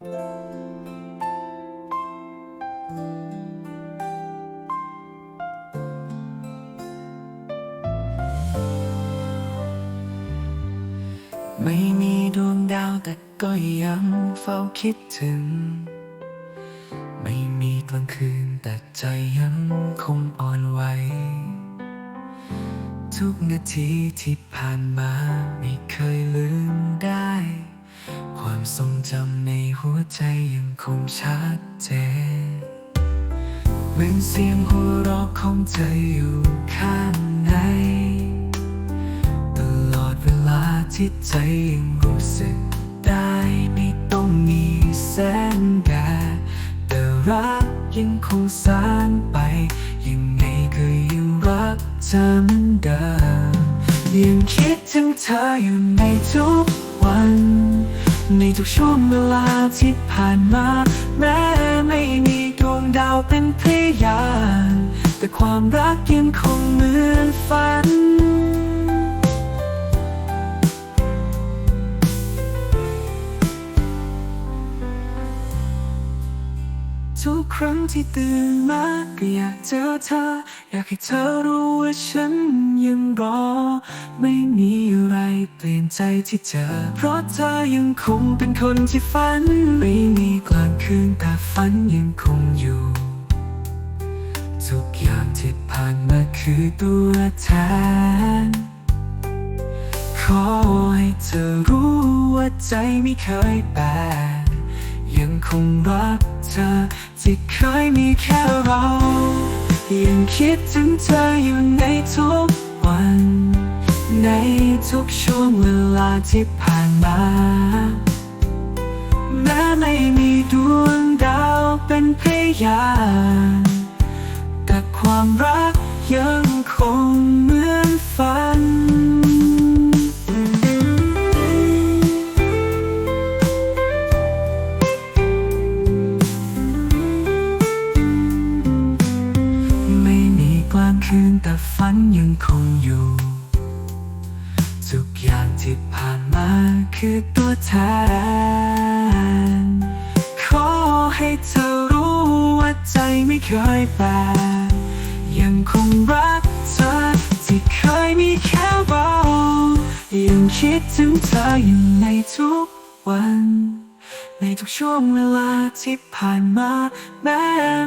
ไม่มีดวงดาวแต่ก็ยังเฝ้าคิดถึง ไม่มีกลางคืนแต่ใจยังคงอ่อนไหวทุกนาทีที่ผ่านมา เหมือนเสียงหัวเราะของเธออยู่ข้างใน ตลอดเวลาที่ใจยังรู้สึกได้ไม่ต้องมีแสงแดดแต่รักยังคงสานไป ยังไงก็ยังรักเธอเหมือนเดิมยังคิดถึงเธออยู่ในทุกวัน ในทุกช่วงเวลาที่ผ่านมาแม้ไม่มี ดาวเป็นพยานแต่ความรักยังคงเหมือนฝัน ทุกครั้งที่ตื่นมาก็อยากเจอเธอ อยากให้เธอรู้ว่าฉันยังรอ ไม่มีอะไรเปลี่ยนใจที่เจอ เพราะเธอยังคงเป็นคนที่ฝัน ไม่มีกลางคืนแต่ฝันยังคงอยู่างที่ผ่านมาคือตัวแทน ขอให้เธอรู้ว่าใจไม่เคยแปรยังคงรักเธอที่เคยมีแค่เรา ยังคิดถึงเธออยู่ในทุกวัน ในทุกช่วงเวลาที่ผ่านมา แม้ไม่มีดวงดาวเป็นพยาน ความรักยังคงเหมือนฝัน ไม่มีกลางคืนแต่ฝันยังคงอยู่ ทุกอย่างที่ผ่านมาคือตัวแทน ขอให้เธอรู้ว่าใจไม่เคยแปร ยังคงรักเธอที่เคยมีแค่เรายังคิดถึงเธออยู่ในทุกวัน ในทุกช่วงเวลาที่ผ่านมา แม้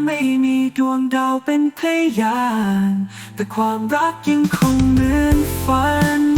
ไม่มีดวงดาวเป็นพยาน แต่ความรักยังคงเหมือนฝัน